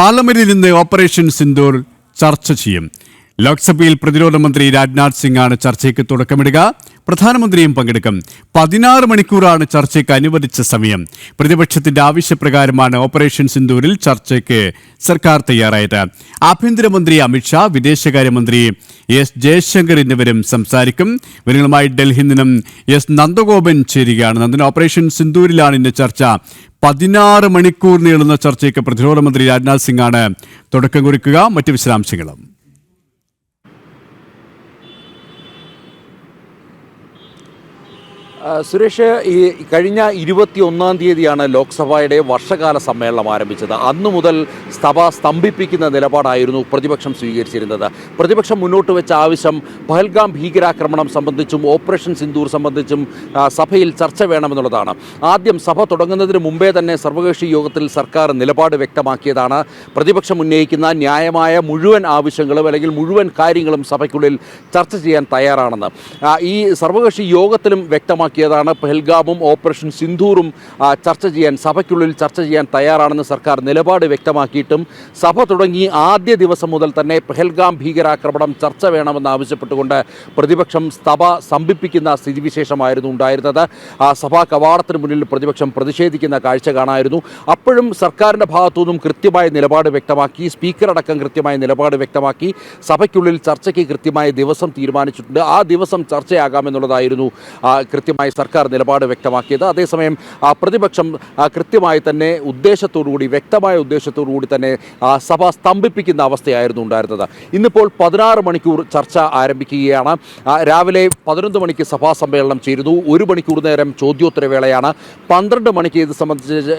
പാർലമെന്റിൽ നിന്ന് ഓപ്പറേഷൻ സിന്ദൂർ ചർച്ച ചെയ്യും. ലോക്സഭയിൽ പ്രതിരോധ മന്ത്രി രാജ്നാഥ് സിംഗ് ആണ് ചർച്ചയ്ക്ക് തുടക്കമിടുക. പ്രധാനമന്ത്രിയും പങ്കെടുക്കും. പതിനാറ് മണിക്കൂറാണ് ചർച്ചയ്ക്ക് അനുവദിച്ച സമയം. പ്രതിപക്ഷത്തിന്റെ ആവശ്യപ്രകാരമാണ് ഓപ്പറേഷൻ സിന്ദൂരിൽ ചർച്ചയ്ക്ക് സർക്കാർ തയ്യാറായത്. ആഭ്യന്തരമന്ത്രി അമിത്ഷാ വിദേശകാര്യമന്ത്രി എസ് ജയശങ്കർ എന്നിവരും സംസാരിക്കും. ഇവരുമായി ഡൽഹിയിൽ നിന്നും എസ് നന്ദഗോപൻ ചേരുകയാണ്. നന്ദൻ ഓപ്പറേഷൻ സിന്ദൂരിലാണ് ഇന്ന് ചർച്ച. പതിനാറ് മണിക്കൂർ നീളുന്ന ചർച്ചയ്ക്ക് പ്രതിരോധ മന്ത്രി രാജ്നാഥ് സിംഗ് ആണ് തുടക്കം കുറിക്കുക. മറ്റ് വിശദാംശങ്ങളും. സുരേഷ് ഈ കഴിഞ്ഞ ഇരുപത്തി ഒന്നാം തീയതിയാണ് ലോക്സഭയുടെ വർഷകാല സമ്മേളനം ആരംഭിച്ചത്. അന്നു മുതൽ സഭ സ്തംഭിപ്പിക്കുന്ന നിലപാടായിരുന്നു പ്രതിപക്ഷം സ്വീകരിച്ചിരുന്നത്. പ്രതിപക്ഷം മുന്നോട്ട് വെച്ച ആവശ്യം പഹൽഗാം ഭീകരാക്രമണം സംബന്ധിച്ചും ഓപ്പറേഷൻ സിന്ദൂർ സംബന്ധിച്ചും സഭയിൽ ചർച്ച വേണമെന്നുള്ളതാണ്. ആദ്യം സഭ തുടങ്ങുന്നതിന് മുമ്പേ തന്നെ സർവകക്ഷി യോഗത്തിൽ സർക്കാർ നിലപാട് വ്യക്തമാക്കിയതാണ്. പ്രതിപക്ഷം ഉന്നയിക്കുന്ന ന്യായമായ മുഴുവൻ ആവശ്യങ്ങളും അല്ലെങ്കിൽ മുഴുവൻ കാര്യങ്ങളും സഭയ്ക്കുള്ളിൽ ചർച്ച ചെയ്യാൻ തയ്യാറാണെന്ന്. ഈ സർവകക്ഷി യോഗത്തിലും വ്യക്തമാക്കിയതാണ് പെഹൽഗാമും ഓപ്പറേഷൻ സിന്ധൂറും ചർച്ച ചെയ്യാൻ സഭയ്ക്കുള്ളിൽ ചർച്ച ചെയ്യാൻ തയ്യാറാണെന്ന് സർക്കാർ നിലപാട് വ്യക്തമാക്കിയിട്ടും സഭ തുടങ്ങി ആദ്യ ദിവസം മുതൽ തന്നെ പെഹൽഗാം ഭീകരാക്രമണം ചർച്ച വേണമെന്ന് ആവശ്യപ്പെട്ടുകൊണ്ട് പ്രതിപക്ഷം സഭ സ്തംഭിപ്പിക്കുന്ന സ്ഥിതിവിശേഷമായിരുന്നു ഉണ്ടായിരുന്നത്. സഭാ കവാടത്തിന് മുന്നിൽ പ്രതിപക്ഷം പ്രതിഷേധിക്കുന്ന കാഴ്ച കാണായിരുന്നു. അപ്പോഴും സർക്കാരിന്റെ ഭാഗത്തുനിന്നും കൃത്യമായ നിലപാട് വ്യക്തമാക്കി സ്പീക്കർ അടക്കം കൃത്യമായ നിലപാട് വ്യക്തമാക്കി സഭയ്ക്കുള്ളിൽ ചർച്ചയ്ക്ക് കൃത്യമായ ദിവസം തീരുമാനിച്ചിട്ടുണ്ട്. ആ ദിവസം ചർച്ചയാകാമെന്നുള്ളതായിരുന്നു ആ, കൃത്യമായി സർക്കാർ നിലപാട് വ്യക്തമാക്കിയത്. അതേസമയം പ്രതിപക്ഷം കൃത്യമായി തന്നെ ഉദ്ദേശത്തോടുകൂടി വ്യക്തമായ ഉദ്ദേശത്തോടുകൂടി തന്നെ സഭ സ്തംഭിപ്പിക്കുന്ന അവസ്ഥയായിരുന്നു ഉണ്ടായിരുന്നത്. ഇന്നിപ്പോൾ പതിനാറ് മണിക്കൂർ ചർച്ച ആരംഭിക്കുകയാണ്. രാവിലെ പതിനൊന്ന് മണിക്ക് സഭാ സമ്മേളനം ചേരുന്നു. ഒരു മണിക്കൂർ നേരം ചോദ്യോത്തരവേളയാണ് പന്ത്രണ്ട് മണിക്ക് ഇത് സംബന്ധിച്ച്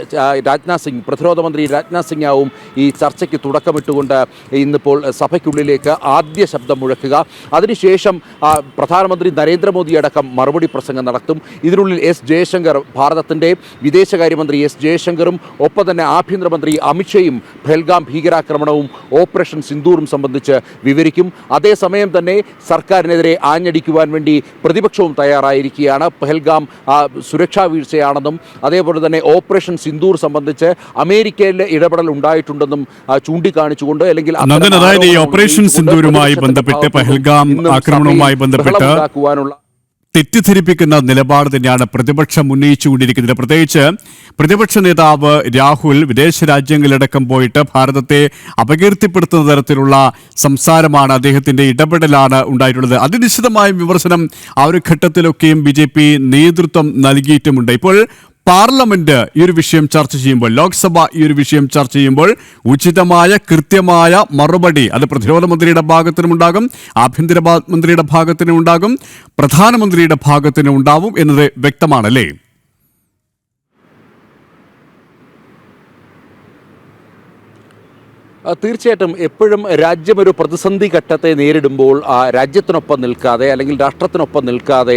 രാജ്നാഥ് സിംഗ് പ്രതിരോധ മന്ത്രി രാജ്നാഥ് സിംഗാവും ഈ ചർച്ചയ്ക്ക് തുടക്കമിട്ടുകൊണ്ട് ഇന്നിപ്പോൾ സഭയ്ക്കുള്ളിലേക്ക് ആദ്യ ശബ്ദം മുഴക്കുക. അതിനുശേഷം പ്രധാനമന്ത്രി നരേന്ദ്രമോദി അടക്കം മറുപടി പ്രസംഗം നടത്തും. ഇതിനുള്ളിൽ എസ് ജയശങ്കർ ഭാരതത്തിന്റെ വിദേശകാര്യമന്ത്രി എസ് ജയശങ്കറും ഒപ്പം തന്നെ ആഭ്യന്തരമന്ത്രി അമിത്ഷയും ഫെൽഗാം ഭീകരാക്രമണവും ഓപ്പറേഷൻ സിന്ദൂറും സംബന്ധിച്ച് വിവരിക്കും. അതേസമയം തന്നെ സർക്കാരിനെതിരെ ആഞ്ഞടിക്കുവാൻ വേണ്ടി പ്രതിപക്ഷവും തയ്യാറായിരിക്കുകയാണ്. പെഹൽഗാം സുരക്ഷാ വീഴ്ചയാണെന്നും അതേപോലെ തന്നെ ഓപ്പറേഷൻ സിന്ദൂർ സംബന്ധിച്ച് അമേരിക്കയിലെ ഇടപെടൽ ഉണ്ടായിട്ടുണ്ടെന്നും ചൂണ്ടിക്കാണിച്ചുകൊണ്ട് അല്ലെങ്കിൽ അതായത് ഈ ഓപ്പറേഷൻ സിന്ധൂരുമായി സിന്ദൂരുമായി ബന്ധപ്പെട്ട് പെഹൽഗാം ആക്രമണവുമായി ബന്ധപ്പെട്ട് തെറ്റിദ്ധരിപ്പിക്കുന്ന നിലപാട് തന്നെയാണ് പ്രതിപക്ഷം ഉന്നയിച്ചുകൊണ്ടിരിക്കുന്നത്. പ്രത്യേകിച്ച് പ്രതിപക്ഷ നേതാവ് രാഹുൽ വിദേശ രാജ്യങ്ങളിലടക്കം പോയിട്ട് ഭാരതത്തെ അപകീർത്തിപ്പെടുത്തുന്ന തരത്തിലുള്ള സംസാരമാണ് അദ്ദേഹത്തിന്റെ ഇടപെടലാണ് ഉണ്ടായിട്ടുള്ളത്. അതിനിശ്ചിതമായ വിമർശനം ആ ഒരു ഘട്ടത്തിലൊക്കെയും ബി നേതൃത്വം നൽകിയിട്ടുമുണ്ട്. ഇപ്പോൾ പാർലമെന്റ് ഈ ഒരു വിഷയം ചർച്ച ചെയ്യുമ്പോൾ ലോക്സഭ ഈ ഒരു വിഷയം ചർച്ച ചെയ്യുമ്പോൾ ഉചിതമായ കൃത്യമായ മറുപടി അത് പ്രതിരോധ മന്ത്രിയുടെ ഭാഗത്തിനും ഉണ്ടാകും ആഭ്യന്തര മന്ത്രിയുടെ ഭാഗത്തിനും ഉണ്ടാകും പ്രധാനമന്ത്രിയുടെ ഭാഗത്തിനും ഉണ്ടാവും എന്നത് വ്യക്തമാണല്ലേ? തീർച്ചയായിട്ടും എപ്പോഴും രാജ്യം ഒരു പ്രതിസന്ധി ഘട്ടത്തെ നേരിടുമ്പോൾ ആ, രാജ്യത്തിനൊപ്പം നിൽക്കാതെ അല്ലെങ്കിൽ രാഷ്ട്രത്തിനൊപ്പം നിൽക്കാതെ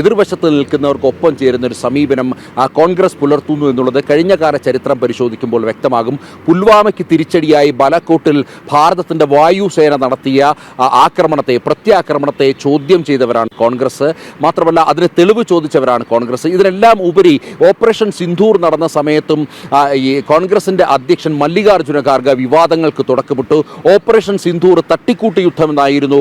എതിർവശത്ത് നിൽക്കുന്നവർക്കൊപ്പം ചേരുന്ന ഒരു സമീപനം കോൺഗ്രസ് പുലർത്തുന്നു എന്നുള്ളത് കഴിഞ്ഞ കാല ചരിത്രം പരിശോധിക്കുമ്പോൾ വ്യക്തമാകും. പുൽവാമയ്ക്ക് തിരിച്ചടിയായി ബലക്കോട്ടിൽ ഭാരതത്തിന്റെ വായുസേന നടത്തിയ ആക്രമണത്തെ പ്രത്യാക്രമണത്തെ ചോദ്യം ചെയ്തവരാണ് കോൺഗ്രസ്. മാത്രമല്ല അതിന് തെളിവ് ചോദിച്ചവരാണ് കോൺഗ്രസ്. ഇതിനെല്ലാം ഉപരി ഓപ്പറേഷൻ സിന്ധൂർ നടന്ന സമയത്തും ഈ കോൺഗ്രസിന്റെ അധ്യക്ഷൻ മല്ലികാർജുന ഖാർഗെ വിവാദങ്ങൾക്ക് തുടക്കമിട്ടു. ഓപ്പറേഷൻ സിന്ധൂർ തട്ടിക്കൂട്ട് യുദ്ധമെന്നായിരുന്നു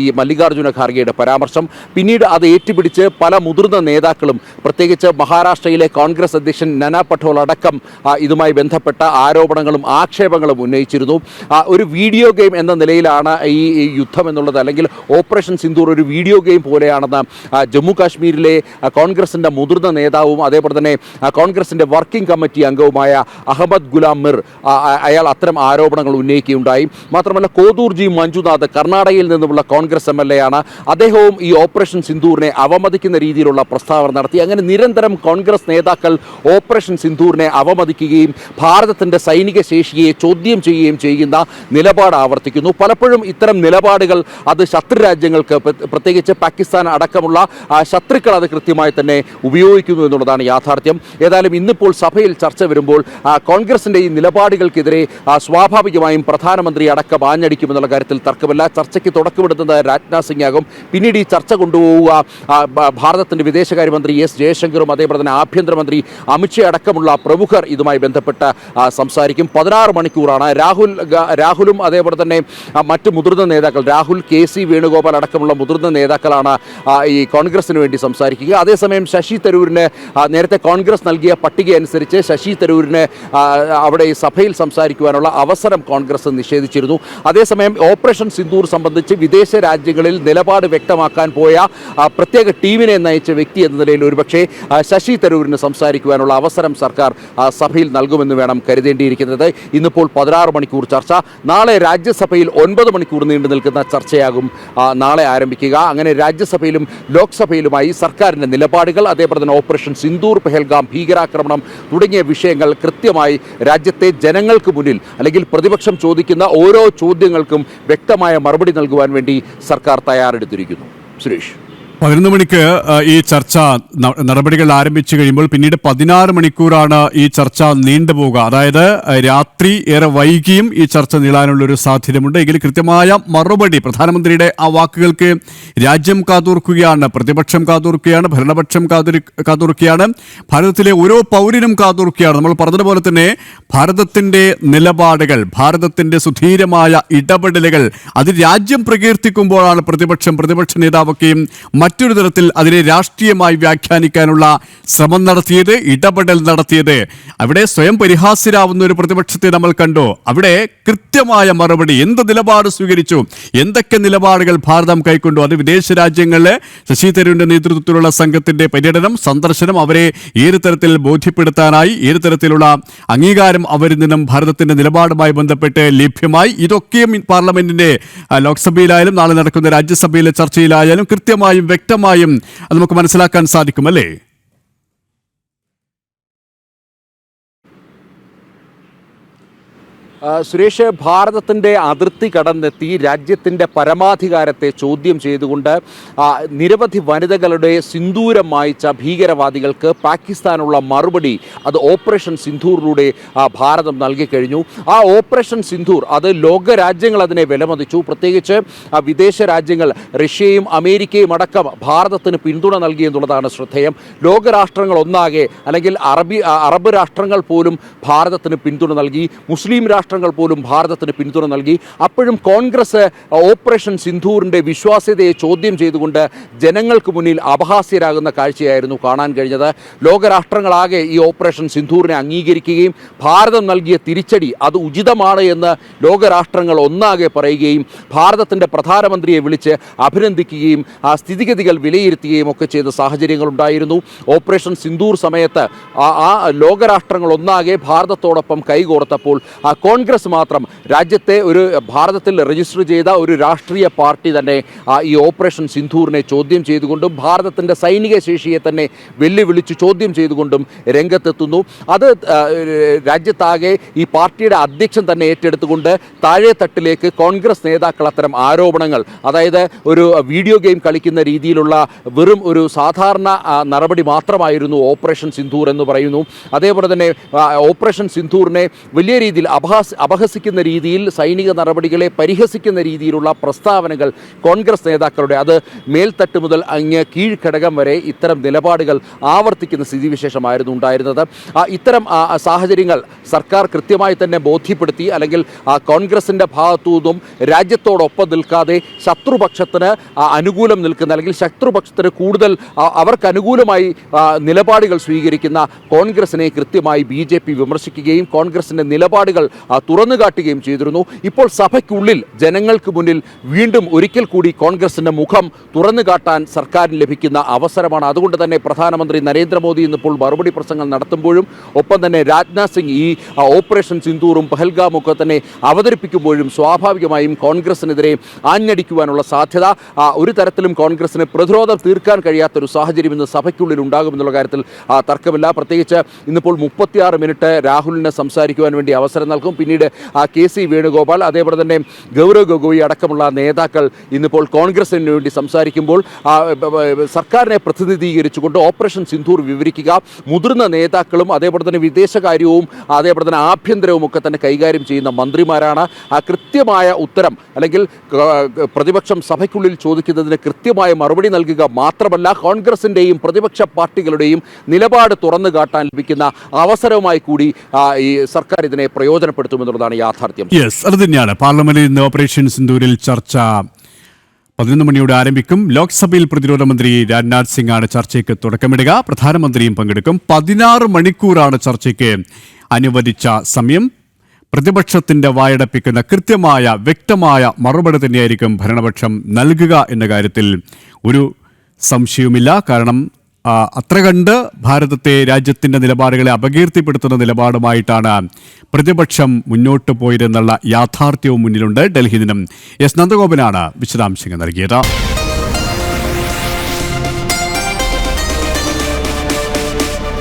ഈ മല്ലികാർജുന ഖാർഗെയുടെ പരാമർശം. പിന്നീട് അത് ഏറ്റുപിടിച്ച് പല മുതിർന്ന നേതാക്കളും പ്രത്യേകിച്ച് മഹാരാഷ്ട്രയിലെ കോൺഗ്രസ് അധ്യക്ഷൻ നന പട്ടോൾ അടക്കം ഇതുമായി ബന്ധപ്പെട്ട ആരോപണങ്ങളും ആക്ഷേപങ്ങളും ഉന്നയിച്ചിരുന്നു. ഒരു വീഡിയോ ഗെയിം എന്ന നിലയിലാണ് ഈ യുദ്ധം എന്നുള്ളത്. അല്ലെങ്കിൽ ഓപ്പറേഷൻ സിന്ധൂർ ഒരു വീഡിയോ ഗെയിം പോലെയാണെന്ന് ജമ്മു കാശ്മീരിലെ കോൺഗ്രസിന്റെ മുതിർന്ന നേതാവും അതേപോലെ തന്നെ കോൺഗ്രസിന്റെ വർക്കിംഗ് കമ്മിറ്റി അംഗവുമായ അഹമ്മദ് ഗുലാം മിർ അയാൾ അത്തരം ആരോപണങ്ങൾ ഉന്നയിക്കുകയുണ്ടായി. മാത്രമല്ല കോതൂർജി മഞ്ജുനാഥ് കർണാടകയിൽ നിന്നുമുള്ള കോൺഗ്രസ് എം എൽ എ ആണ് അദ്ദേഹവും ഈ ഓപ്പറേഷൻ സിന്ധൂറിനെ അവമതിക്കുന്ന രീതിയിലുള്ള പ്രസ്താവന നടത്തി. അങ്ങനെ നിരന്തരം കോൺഗ്രസ് നേതാക്കൾ ഓപ്പറേഷൻ സിന്ധൂറിനെ അവമതിക്കുകയും ഭാരതത്തിന്റെ സൈനിക ശേഷിയെ ചോദ്യം ചെയ്യുകയും ചെയ്യുന്ന നിലപാട് ആവർത്തിക്കുന്നു. പലപ്പോഴും ഇത്തരം നിലപാടുകൾ അത് ശത്രു രാജ്യങ്ങൾക്ക് പ്ര- പ്രത്യേകിച്ച് പാകിസ്ഥാൻ അടക്കമുള്ള ശത്രുക്കൾ അത് കൃത്യമായി തന്നെ ഉപയോഗിക്കുന്നു എന്നുള്ളതാണ് യാഥാർത്ഥ്യം. ഏതായാലും ഇന്നിപ്പോൾ സഭയിൽ ചർച്ച വരുമ്പോൾ കോൺഗ്രസിന്റെ ഈ നിലപാടുകൾക്കെതിരെ സ്വാഭാവികമായും പ്രധാനമന്ത്രി അടക്കം ആഞ്ഞടിക്കുമെന്നുള്ള കാര്യത്തിൽ തർക്കമില്ല. ചർച്ചയ്ക്ക് തുടക്കമിടുന്നത് രാജ്നാഥ് സിംഗ് ആകും പിന്നീട് ഈ ചർച്ച കൊണ്ടുപോവുക ഭാരതത്തിന്റെ വിദേശകാര്യമന്ത്രി എസ് ജയശങ്കറും അതേപോലെ തന്നെ ആഭ്യന്തരമന്ത്രി അമിത്ഷാ അടക്കമുള്ള പ്രമുഖർ ഇതുമായി ബന്ധപ്പെട്ട് സംസാരിക്കും. പതിനാറ് മണിക്കൂറാണ്. രാഹുൽ രാഹുലും അതേപോലെ തന്നെ മറ്റ് മുതിർന്ന നേതാക്കൾ രാഹുൽ കെ സി വേണുഗോപാൽ അടക്കമുള്ള മുതിർന്ന നേതാക്കളാണ് ഈ കോൺഗ്രസിന് വേണ്ടി സംസാരിക്കുക. അതേസമയം ശശി തരൂരിന് നേരത്തെ കോൺഗ്രസ് നൽകിയ പട്ടിക അനുസരിച്ച് ശശി തരൂരിന് അവിടെ ഈ സഭയിൽ സംസാരിക്കുവാനുള്ള അവസരം കോൺഗ്രസ് നിഷേധിച്ചിരുന്നു. അതേസമയം ഓപ്പറേഷൻ സിന്ദൂർ സംബന്ധിച്ച് വിദേശ രാജ്യങ്ങളിൽ നിലപാട് വ്യക്തമാക്കാൻ പോയ പ്രത്യേക ടീമിനെ നയിച്ച വ്യക്തി എന്ന നിലയിൽ ഒരുപക്ഷേ ശശി തരൂരിന് സംസാരിക്കുവാനുള്ള അവസരം സർക്കാർ സഭയിൽ നൽകുമെന്ന് വേണം കരുതേണ്ടിയിരിക്കുന്നത്. ഇന്നിപ്പോൾ പതിനാറ് മണിക്കൂർ ചർച്ച. നാളെ രാജ്യസഭയിൽ ഒൻപത് മണിക്കൂർ നീണ്ടു നിൽക്കുന്ന ചർച്ചയാകും നാളെ ആരംഭിക്കുക. അങ്ങനെ രാജ്യസഭയിലും ലോക്സഭയിലുമായി സർക്കാരിന്റെ നിലപാടുകൾ അതേപോലെ തന്നെ ഓപ്പറേഷൻ സിന്ദൂർ പെഹൽഗാം ഭീകരാക്രമണം തുടങ്ങിയ വിഷയങ്ങൾ കൃത്യമായി രാജ്യത്തെ ജനങ്ങൾക്ക് മുന്നിൽ അല്ലെങ്കിൽ പ്രതിപക്ഷം ചോദിക്കുന്ന ഓരോ ചോദ്യങ്ങൾക്കും വ്യക്തമായ മറുപടി നൽകുവാൻ വേണ്ടി സർക്കാർ തയ്യാറെടുത്തിരിക്കുന്നു. സുരേഷ്. പതിനൊന്ന് മണിക്ക് ഈ ചർച്ച നടപടികൾ ആരംഭിച്ചു കഴിയുമ്പോൾ പിന്നീട് പതിനാറ് മണിക്കൂറാണ് ഈ ചർച്ച നീണ്ടുപോവുക. അതായത് രാത്രി ഏറെ വൈകിയും ഈ ചർച്ച നീളാനുള്ള ഒരു സാധ്യതയുണ്ട് എങ്കിൽ കൃത്യമായ മറുപടി പ്രധാനമന്ത്രിയുടെ ആ വാക്കുകൾക്ക് രാജ്യം കാതോർക്കുകയാണ് പ്രതിപക്ഷം കാതോർക്കുകയാണ് ഭരണപക്ഷം കാതോരി കാതോർക്കുകയാണ് ഭാരതത്തിലെ ഓരോ പൗരനും കാതോർക്കുകയാണ്. നമ്മൾ പറഞ്ഞതുപോലെ തന്നെ ഭാരതത്തിന്റെ നിലപാടുകൾ ഭാരതത്തിന്റെ സുധീരമായ ഇടപെടലുകൾ അത് രാജ്യം പ്രകീർത്തിക്കുമ്പോഴാണ് പ്രതിപക്ഷം പ്രതിപക്ഷ നേതാവൊക്കെയും മറ്റൊരു തരത്തിൽ അതിനെ രാഷ്ട്രീയമായി വ്യാഖ്യാനിക്കാനുള്ള ശ്രമം നടത്തിയത് ഇടപെടൽ നടത്തിയത്. അവിടെ സ്വയം പരിഹാസ്യരാവുന്ന ഒരു പ്രതിപക്ഷത്തെ നമ്മൾ കണ്ടു. അവിടെ കൃത്യമായ മറുപടി എന്ത് നിലപാട് സ്വീകരിച്ചു എന്തൊക്കെ നിലപാടുകൾ ഭാരതം കൈക്കൊണ്ടു. അത് വിദേശ രാജ്യങ്ങളിലെ ശശി തരൂരിന്റെ നേതൃത്വത്തിലുള്ള സംഘത്തിന്റെ പര്യടനം സന്ദർശനം അവരെ ഏത് തരത്തിൽ ബോധ്യപ്പെടുത്താനായി ഏത് തരത്തിലുള്ള അംഗീകാരം അവരിൽ നിന്നും ഭാരതത്തിന്റെ നിലപാടുമായി ബന്ധപ്പെട്ട് ലഭ്യമായി. ഇതൊക്കെയും പാർലമെന്റിന്റെ ലോക്സഭയിലായാലും നാളെ നടക്കുന്ന രാജ്യസഭയിലെ ചർച്ചയിലായാലും കൃത്യമായും വ്യക്തമായും നമുക്ക് മനസ്സിലാക്കാൻ സാധിക്കും അല്ലേ? സുരേഷ് ഭാരതത്തിന്റെ അതിർത്തി കടന്നെത്തി രാജ്യത്തിന്റെ പരമാധികാരത്തെ ചോദ്യം ചെയ്തുകൊണ്ട് നിരവധി വനിതകളുടെ സിന്ദൂരം വായിച്ച ഭീകരവാദികൾക്ക് പാകിസ്ഥാനുള്ള മറുപടി അത് ഓപ്പറേഷൻ സിന്ധൂറിലൂടെ ഭാരതം നൽകിക്കഴിഞ്ഞു ആ ഓപ്പറേഷൻ സിന്ധൂർ അത് ലോകരാജ്യങ്ങൾ അതിനെ വിലമതിച്ചു. പ്രത്യേകിച്ച് വിദേശ രാജ്യങ്ങൾ റഷ്യയും അമേരിക്കയും അടക്കം ഭാരതത്തിന് പിന്തുണ നൽകി എന്നുള്ളതാണ് ശ്രദ്ധേയം. ലോകരാഷ്ട്രങ്ങൾ ഒന്നാകെ അല്ലെങ്കിൽ അറബി അറബ് രാഷ്ട്രങ്ങൾ പോലും ഭാരതത്തിന് പിന്തുണ നൽകി. മുസ്ലിം രാഷ്ട്രങ്ങൾ പോലും ഭാരതത്തിന് പിന്തുണ നൽകി. അപ്പോഴും കോൺഗ്രസ് ഓപ്പറേഷൻ സിന്ധൂറിന്റെ വിശ്വാസ്യതയെ ചോദ്യം ചെയ്തുകൊണ്ട് ജനങ്ങൾക്ക് മുന്നിൽ അപഹാസ്യരാകുന്ന കാഴ്ചയായിരുന്നു കാണാൻ കഴിഞ്ഞത്. ലോകരാഷ്ട്രങ്ങളാകെ ഈ ഓപ്പറേഷൻ സിന്ധൂറിനെ അംഗീകരിക്കുകയും ഭാരതം നൽകിയ തിരിച്ചടി അത് ഉചിതമാണ് എന്ന് ലോകരാഷ്ട്രങ്ങൾ ഒന്നാകെ പറയുകയും ഭാരതത്തിന്റെ പ്രധാനമന്ത്രിയെ വിളിച്ച് അഭിനന്ദിക്കുകയും ആ സ്ഥിതിഗതികൾ വിലയിരുത്തുകയും ഒക്കെ ചെയ്ത സാഹചര്യങ്ങളുണ്ടായിരുന്നു. ഓപ്പറേഷൻ സിന്ധൂർ സമയത്ത് ആ ലോകരാഷ്ട്രങ്ങൾ ഒന്നാകെ ഭാരതത്തോടൊപ്പം കൈകോർത്തപ്പോൾ ആ കോൺഗ്രസ് മാത്രം രാജ്യത്തെ ഒരു ഭാരതത്തിൽ രജിസ്റ്റർ ചെയ്ത ഒരു രാഷ്ട്രീയ പാർട്ടി തന്നെ ഈ ഓപ്പറേഷൻ സിന്ധൂറിനെ ചോദ്യം ചെയ്തുകൊണ്ടും ഭാരതത്തിന്റെ സൈനിക ശേഷിയെ തന്നെ വെല്ലുവിളിച്ച് ചോദ്യം ചെയ്തുകൊണ്ടും രംഗത്തെത്തുന്നു. അത് രാജ്യത്താകെ ഈ പാർട്ടിയുടെ അധ്യക്ഷൻ തന്നെ ഏറ്റെടുത്തുകൊണ്ട് താഴെ തട്ടിലേക്ക് കോൺഗ്രസ് നേതാക്കൾ അത്തരം ആരോപണങ്ങൾ അതായത് ഒരു വീഡിയോ ഗെയിം കളിക്കുന്ന രീതിയിലുള്ള വെറും ഒരു സാധാരണ നടപടി മാത്രമായിരുന്നു ഓപ്പറേഷൻ സിന്ധൂർ എന്ന് പറയുന്നു. അതേപോലെ തന്നെ ഓപ്പറേഷൻ സിന്ധൂറിനെ വലിയ രീതിയിൽ അപഹാസ് അപഹസിക്കുന്ന രീതിയിൽ സൈനിക നടപടികളെ പരിഹസിക്കുന്ന രീതിയിലുള്ള പ്രസ്താവനകൾ കോൺഗ്രസ് നേതാക്കളുടെ. അത് മേൽത്തട്ട് മുതൽ അങ്ങ് കീഴ്ഘടകം വരെ ഇത്തരം നിലപാടുകൾ ആവർത്തിക്കുന്ന സ്ഥിതിവിശേഷമായിരുന്നു ഉണ്ടായിരുന്നത്. ഇത്തരം സാഹചര്യങ്ങൾ സർക്കാർ കൃത്യമായി തന്നെ ബോധ്യപ്പെടുത്തി അല്ലെങ്കിൽ കോൺഗ്രസിന്റെ ഭാഗത്തു നിന്നും രാജ്യത്തോടൊപ്പം നിൽക്കാതെ ശത്രുപക്ഷത്തിന് അനുകൂലം നിൽക്കുന്ന അല്ലെങ്കിൽ ശത്രുപക്ഷത്തിന് കൂടുതൽ അവർക്ക് അനുകൂലമായി നിലപാടുകൾ സ്വീകരിക്കുന്ന കോൺഗ്രസിനെ കൃത്യമായി ബി വിമർശിക്കുകയും കോൺഗ്രസിന്റെ നിലപാടുകൾ തുറന്നു കാട്ടുകയും ചെയ്തിരുന്നു. ഇപ്പോൾ സഭയ്ക്കുള്ളിൽ ജനങ്ങൾക്ക് മുന്നിൽ വീണ്ടും ഒരിക്കൽ കൂടി കോൺഗ്രസിന്റെ മുഖം തുറന്നു കാട്ടാൻ സർക്കാരിന് ലഭിക്കുന്ന അവസരമാണ്. അതുകൊണ്ട് തന്നെ പ്രധാനമന്ത്രി നരേന്ദ്രമോദി ഇന്നിപ്പോൾ മറുപടി പ്രസംഗം നടത്തുമ്പോഴും ഒപ്പം തന്നെ രാജ്നാഥ് സിംഗ് ഈ ഓപ്പറേഷൻ സിന്ദൂറും പഹൽഗാമും ഒക്കെ തന്നെ അവതരിപ്പിക്കുമ്പോഴും സ്വാഭാവികമായും കോൺഗ്രസിനെതിരെ ആഞ്ഞടിക്കുവാനുള്ള സാധ്യത ഒരു തരത്തിലും കോൺഗ്രസിന് പ്രതിരോധം തീർക്കാൻ കഴിയാത്തൊരു സാഹചര്യം ഇന്ന് സഭയ്ക്കുള്ളിൽ ഉണ്ടാകുമെന്നുള്ള കാര്യത്തിൽ തർക്കമില്ല. പ്രത്യേകിച്ച് ഇന്നിപ്പോൾ മുപ്പത്തിയാറ് മിനിറ്റ് രാഹുലിന് സംസാരിക്കുവാൻ വേണ്ടി അവസരം നൽകും. പിന്നീട് ആ കെ സി വേണുഗോപാൽ അതേപോലെ തന്നെ ഗൗരവ് ഗൊഗോയി അടക്കമുള്ള നേതാക്കൾ ഇന്നിപ്പോൾ കോൺഗ്രസിന് വേണ്ടി സംസാരിക്കുമ്പോൾ സർക്കാരിനെ പ്രതിനിധീകരിച്ചുകൊണ്ട് ഓപ്പറേഷൻ സിന്ധൂർ വിവരിക്കുക മുതിർന്ന നേതാക്കളും അതേപോലെ തന്നെ വിദേശകാര്യവും അതേപോലെ തന്നെ ആഭ്യന്തരവും ഒക്കെ തന്നെ കൈകാര്യം ചെയ്യുന്ന മന്ത്രിമാരാണ്. ആ കൃത്യമായ ഉത്തരം അല്ലെങ്കിൽ പ്രതിപക്ഷം സഭയ്ക്കുള്ളിൽ ചോദിക്കുന്നതിന് കൃത്യമായ മറുപടി നൽകുക മാത്രമല്ല കോൺഗ്രസിന്റെയും പ്രതിപക്ഷ പാർട്ടികളുടെയും നിലപാട് തുറന്നു കാട്ടാൻ ലഭിക്കുന്ന അവസരവുമായി കൂടി ഈ സർക്കാർ ഇതിനെ പ്രയോജനപ്പെടുത്തുമെന്നുള്ളതാണ് യാഥാർത്ഥ്യം. യെസ് അത് തന്നെയാണ്. പാർലമെന്റിൽ ഇന്ന് ഓപ്പറേഷൻ സിന്ദൂരിൽ ചർച്ച പതിനൊന്ന് മണിയോടെ ആരംഭിക്കും. ലോക്സഭയിൽ പ്രതിരോധ മന്ത്രി രാജ്നാഥ് സിംഗ് ആണ് ചർച്ചയ്ക്ക് തുടക്കമിടുക. പ്രധാനമന്ത്രിയും പങ്കെടുക്കും. പതിനാറ് മണിക്കൂറാണ് ചർച്ചയ്ക്ക് അനുവദിച്ച സമയം. പ്രതിപക്ഷത്തിന്റെ വായടപ്പിക്കുന്ന കൃത്യമായ വ്യക്തമായ മറുപടി തന്നെയായിരിക്കും ഭരണപക്ഷം നൽകുക എന്ന കാര്യത്തിൽ ഒരു സംശയവുമില്ല. കാരണം അത്ര കണ്ട് ഭാരതത്തെ രാജ്യത്തിന്റെ നിലപാടുകളെ അപകീർത്തിപ്പെടുത്തുന്ന നിലപാടുമായിട്ടാണ് പ്രതിപക്ഷം മുന്നോട്ട് പോയതെന്നുള്ള യാഥാർത്ഥ്യവും മുന്നിലുണ്ട്. ഡൽഹി ദിനം എസ്. നന്ദഗോപനാണ് വിശദാംശങ്ങൾ നൽകിയത്.